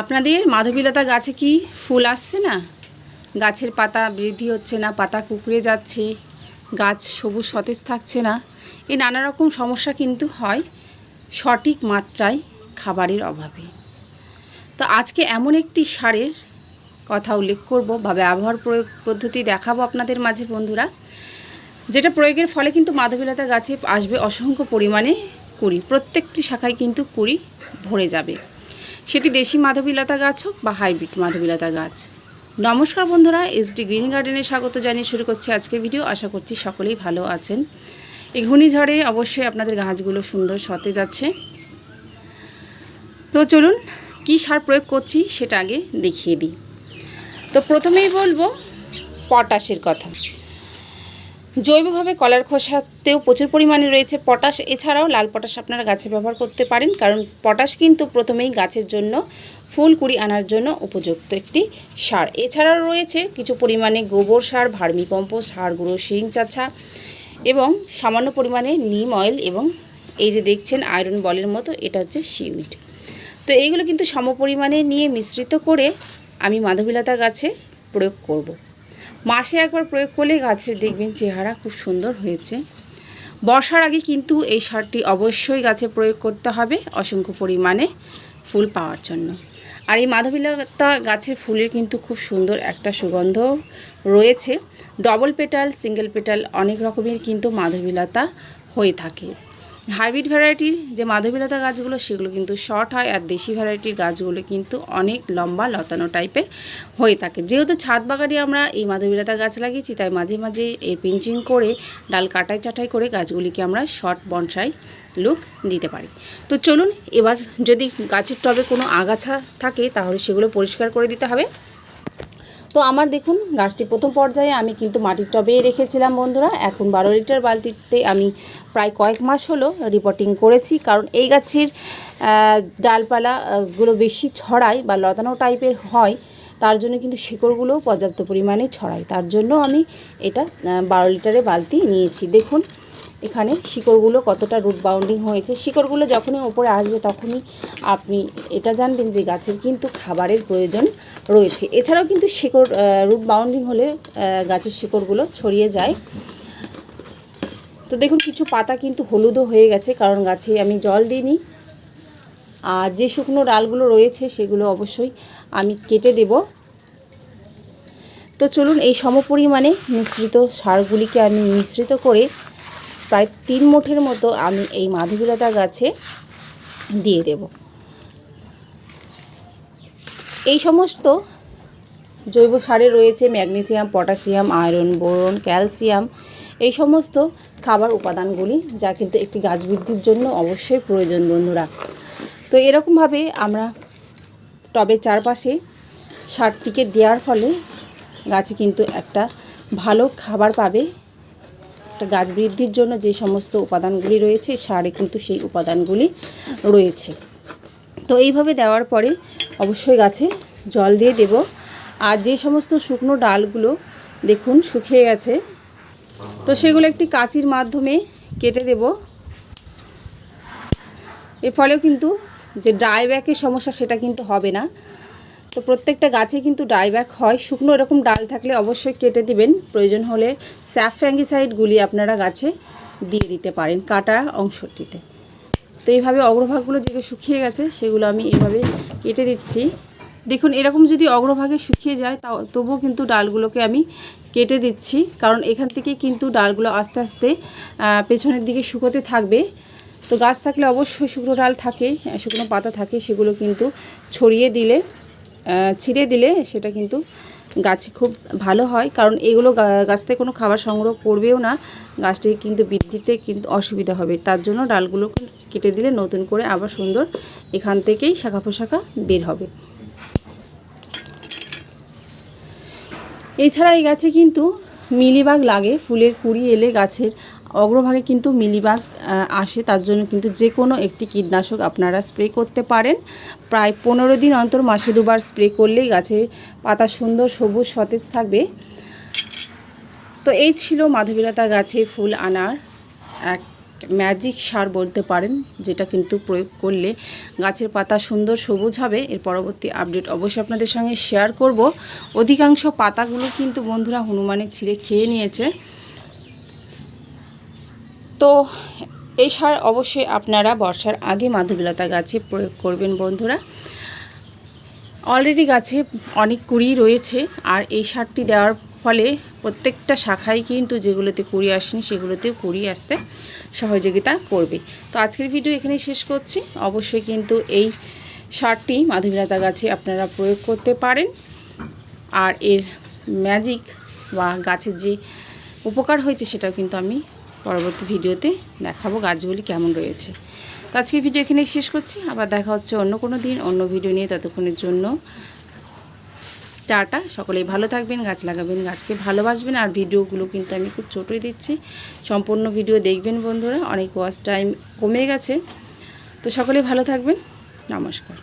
আপনাদের মাধবীলতা গাছে কি ফুল আসছে না? গাছের পাতা বৃদ্ধি হচ্ছে না, পাতা কুকড়ে যাচ্ছে, গাছ সবুজ সতেজ থাকছে না। এই নানা রকম সমস্যা কিন্তু হয় সঠিক মাত্রায় খাবারের অভাবে। তো আজকে এমন একটি সারের কথা উল্লেখ করব বা ব্যবহার প্রয়োগ পদ্ধতি দেখাবো আপনাদের মাঝে বন্ধুরা, যেটা প্রয়োগের ফলে কিন্তু মাধবীলতা গাছে আসবে অসংখ্য পরিমাণে কুড়ি। প্রত্যেকটি শাখায় কিন্তু কুড়ি ভরে যাবে। সেটি দেশি মাধবীলতা গাছ হোক বা হাইব্রিড মাধবীলতা গাছ। নমস্কার বন্ধুরা এসডি গ্রিন গার্ডেনে স্বাগত জানিয়ে শুরু করছি আজকের ভিডিও। আশা করছি সকলেই ভালো আছেন। এই ঘূর্ণিঝড়ে অবশ্যই আপনাদের গাছগুলো সুন্দর সতেজ আছে। তো চলুন, কী সার প্রয়োগ করছি সেটা আগে দেখিয়ে দিই। তো প্রথমেই বলব পটাশের কথা। জৈবভাবে কলার খোসাতেও প্রচুর পরিমাণে রয়েছে পটাশ। এছাড়াও লাল পটাশ আপনারা গাছে ব্যবহার করতে পারেন, কারণ পটাশ কিন্তু প্রথমেই গাছের জন্য, ফুল কুড়ি আনার জন্য উপযুক্ত একটি সার। এছাড়াও রয়েছে কিছু পরিমাণে গোবর সার, ভার্মিকম্পোস্ট, সার গুঁড়ো, শিং চাছা এবং সামান্য পরিমাণে নিম অয়েল এবং এই যে দেখছেন আয়রন বলের মতো, এটা হচ্ছে সিউইড তো এইগুলো কিন্তু সম পরিমাণে নিয়ে মিশ্রিত করে আমি মাধবীলতা গাছে প্রয়োগ করব। মাসে একবার প্রয়োগ করলে গাছের দেখবেন চেহারা খুব সুন্দর হয়েছে। বর্ষার আগে কিন্তু এই সারটি অবশ্যই গাছে প্রয়োগ করতে হবে অসংখ্য পরিমাণে ফুল পাওয়ার জন্য। আর এই মাধবীলতা গাছের ফুলের কিন্তু খুব সুন্দর একটা সুগন্ধ রয়েছে। ডবল পেটাল, সিঙ্গেল পেটাল অনেক রকমের কিন্তু মাধবীলতা হয়ে থাকে। হাইব্রিড ভ্যারাইটির যে মাধবীলতা গাছগুলো, সেগুলো কিন্তু শর্ট হয় আর দেশি ভ্যারাইটির গাছগুলো কিন্তু অনেক লম্বা, লতানো টাইপের হয়ে থাকে। যেহেতু ছাদ বাগানে আমরা এই মাধবীলতা গাছ লাগিয়েছি, তাই মাঝে মাঝে এর পিঞ্চিং করে, ডাল কাটাই চাটাই করে গাছগুলিকে আমরা শর্ট বনসাই লুক দিতে পারি। তো চলুন, এবার যদি গাছের টবে কোনো আগাছা থাকে, তাহলে সেগুলো পরিষ্কার করে দিতে হবে। তো আমার দেখুন, গাছটি প্রথম পর্যায়ে আমি কিন্তু মাটির টবে রেখেছিলাম বন্ধুরা। এখন বারো লিটার বালতিতে আমি প্রায় কয়েক মাস হলো রিপোর্টিং করেছি, কারণ এই গাছের ডালপালাগুলো বেশি ছড়ায় বা লতানো টাইপের হয়, তার জন্য কিন্তু শিকড়গুলোও পর্যাপ্ত পরিমাণে ছড়ায়। তার জন্য আমি এটা বারো লিটারে বালতি নিয়েছি। দেখুন এখানে শিকড়গুলো কতটা রুট বাউন্ডিং হয়েছে। শিকড়গুলো যখনই ওপরে আসবে তখনই আপনি এটা জানবেন যে গাছের কিন্তু খাবারের প্রয়োজন রয়েছে। এছাড়াও কিন্তু শিকড় রুট বাউন্ডিং হলে গাছের শিকড়গুলো ছড়িয়ে যায়। তো দেখুন, কিছু পাতা কিন্তু হলুদও হয়ে গেছে, কারণ গাছে আমি জল দিইনি। আর যে শুকনো ডালগুলো রয়েছে সেগুলো অবশ্যই আমি কেটে দেব। তো চলুন, এই সমপরিমাণে মিশ্রিত সারগুলিকে আমি মিশ্রিত করে প্রায় তিন মুঠের মতো আমি এই মাধবীলতা গাছে দিয়ে দেব। এই সমস্ত জৈব সারে রয়েছে, magnesium, potassium, iron, boron, calcium, এই সমস্ত খাবার উপাদানগুলি যা কিন্তু একটি গাছ বৃদ্ধির জন্য অবশ্যই প্রয়োজন বন্ধুরা। তো এরকমভাবে আমরা টবের চারপাশে সারটিকে দেওয়ার ফলে গাছে কিন্তু একটা ভালো খাবার পাবে একটা গাছ বৃদ্ধির জন্য যে সমস্ত উপাদানগুলি রয়েছে, সারে কিন্তু সেই উপাদানগুলি রয়েছে। তো এইভাবে দেওয়ার পরে অবশ্যই গাছে জল দিয়ে দেব। আর যে সমস্ত শুকনো ডালগুলো দেখুন শুকিয়ে গেছে, তো সেগুলো একটি কাঁচির মাধ্যমে কেটে দেব। এর ফলেও কিন্তু যে ড্রাইব্যাকের সমস্যা সেটা কিন্তু হবে না। তো প্রত্যেকটা গাছে কিন্তু ডাইব্যাক হয়। শুকনো এরকম ডাল থাকলে অবশ্যই কেটে দিবেন। প্রয়োজন হলে স্যাফ ফ্যাঙ্গিসাইডগুলি আপনারা গাছে দিয়ে দিতে পারেন কাটা অংশটিতে। তো এইভাবে অগ্রভাগগুলো যেগুলো শুকিয়ে গেছে, সেগুলো আমি এইভাবে কেটে দিচ্ছি। দেখুন, এরকম যদি অগ্রভাগে শুকিয়ে যায়, তাও তবুও কিন্তু ডালগুলোকে আমি কেটে দিচ্ছি। কারণ এখান থেকে কিন্তু ডালগুলো আস্তে আস্তে পেছনের দিকে শুকোতে থাকবে। তো গাছ থাকলে অবশ্যই শুকনো ডাল থাকে, শুকনো পাতা থাকে, সেগুলো কিন্তু ছড়িয়ে দিলে ছিঁড়ে দিলে সেটা কিন্তু গাছে খুব ভালো হয়। কারণ এগুলো গাছ থেকে কোনো খাবার সংগ্রহ করবেও না। গাছটি কিন্তু বৃদ্ধিতে কিন্তু অসুবিধা হবে। তার জন্য ডালগুলো কেটে দিলে নতুন করে আবার সুন্দর এখান থেকেই শাখা পোশাখা বের হবে। এছাড়া এই গাছে কিন্তু মিলিবাগ লাগে। ফুলের কুড়ি এলে গাছের অগ্রভাগে কিন্তু মিলিবাগ আসে। তার জন্য কিন্তু যে কোনো একটি কীটনাশক আপনারা স্প্রে করতে পারেন। প্রায় পনেরো দিন অন্তর, মাসে দুবার স্প্রে করলেই গাছের পাতা সুন্দর, সবুজ, সতেজ থাকবে। তো এই ছিল মাধবীলতা গাছে ফুল আনার এক ম্যাজিক সার বলতে পারেন, যেটা কিন্তু প্রয়োগ করলে গাছের পাতা সুন্দর, সবুজ হবে। এর পরবর্তী আপডেট অবশ্যই আপনাদের সঙ্গে শেয়ার করব। অধিকাংশ পাতাগুলো কিন্তু বন্ধুরা হনুমানের ছিঁড়ে খেয়ে নিয়েছে। তো এই সার অবশ্যই আপনারা বর্ষার আগে মাধবীলতা গাছে প্রয়োগ করবেন বন্ধুরা। অলরেডি গাছে অনেক কুড়ি রয়েছে আর এই সারটি দেওয়ার ফলে প্রত্যেকটা শাখায় কিন্তু যেগুলোতে কুড়ি আসেনি সেগুলোতেও কুড়ি আসতে সহযোগিতা করবে। তো আজকের ভিডিও এখানেই শেষ করছি। অবশ্যই কিন্তু এই সারটি মাধবীলতা গাছে আপনারা প্রয়োগ করতে পারেন। আর এর ম্যাজিক বা গাছের যে উপকার হয়েছে সেটাও কিন্তু আমি পরবর্তী ভিডিওতে দেখাবো গাছগুলি কেমন রয়েছে। তো আজকের ভিডিও এখানেই শেষ করছি। আবার দেখা হচ্ছে অন্য কোনো দিন, অন্য ভিডিও নিয়ে ততক্ষণের জন্য টাটা। সকলেই ভালো থাকবেন, গাছ লাগাবেন, গাছকে ভালোবাসবেন। আর ভিডিওগুলো কিন্তু আমি খুব ছোটোই দিচ্ছি। সম্পূর্ণ ভিডিও দেখবেন বন্ধুরা। অনেক ওয়াচ টাইম কমে গেছে। তো সকলেই ভালো থাকবেন। নমস্কার।